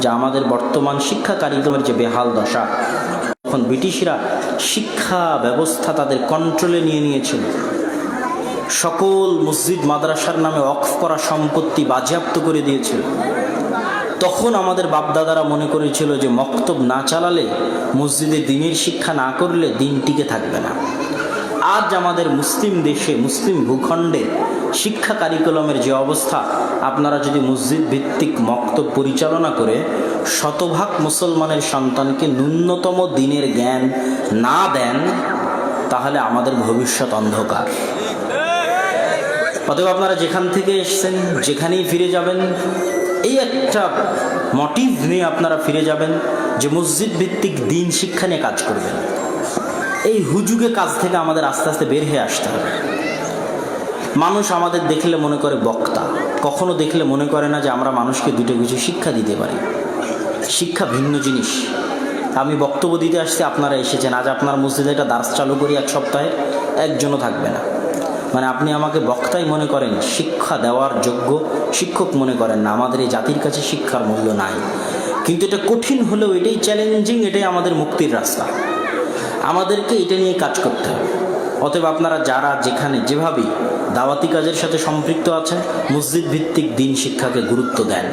যে আমাদের বর্তমান শিক্ষা কারিগরের যে বেহাল দশা। তখন ব্রিটিশরা শিক্ষা ব্যবস্থা তাদের কন্ট্রোলে নিয়ে নিয়েছিল। সকল মসজিদ মাদ্রাসার নামে অক্ফ করা সম্পত্তি বাজেয়াপ্ত করে দিয়েছিল। তখন আমাদের বাপদাদারা মনে করেছিল যে মক্তব না চালালে মসজিদে দিনের শিক্ষা না করলে দিন টিকে থাকবে না। আজ আমাদের মুসলিম দেশে, মুসলিম ভূখণ্ডে শিক্ষা কারিকুলামের যে অবস্থা, আপনারা যদি মসজিদ ভিত্তিক মক্তব পরিচালনা করে শতভাগ মুসলমানের সন্তানকে ন্যূনতম দিনের জ্ঞান না দেন, তাহলে আমাদের ভবিষ্যৎ অন্ধকার। অতএব আপনারা যেখান থেকে এসছেন, যেখানেই ফিরে যাবেন, এই একটা মোটিভ নিয়ে আপনারা ফিরে যাবেন যে মসজিদ ভিত্তিক দিন শিক্ষা নিয়ে কাজ করবেন। এই হুজুগে কাজ থেকে আমাদের আস্তে আস্তে বের হয়ে আসতে হবে। মানুষ আমাদের দেখলে মনে করে বক্তা। কখনো দেখলে মনে করে না যে আমরা মানুষকে দুটো কিছু শিক্ষা দিতে পারি। শিক্ষা ভিন্ন জিনিস। আমি বক্তব্য দিতে আসছি, আপনারা এসেছেন। আজ আপনার মসজিদে একটা দাস চালু করি এক সপ্তাহে, একজনও থাকবে না। মানে আপনি আমাকে বক্তাই মনে করেন, শিক্ষা দেওয়ার যোগ্য শিক্ষক মনে করেন না। আমাদের এই জাতির কাছে শিক্ষার মূল্য নাই। কিন্তু এটা কঠিন হলেও এটাই চ্যালেঞ্জিং এটাই আমাদের মুক্তির রাস্তা। আমাদেরকে এটা নিয়ে কাজ করতে হবে। অতএব আপনারা যারা যেখানে যেভাবেই দাওয়াতি কাজের সাথে সম্পৃক্ত আছেন মসজিদ ভিত্তিক দিন শিক্ষাকে গুরুত্ব দেন।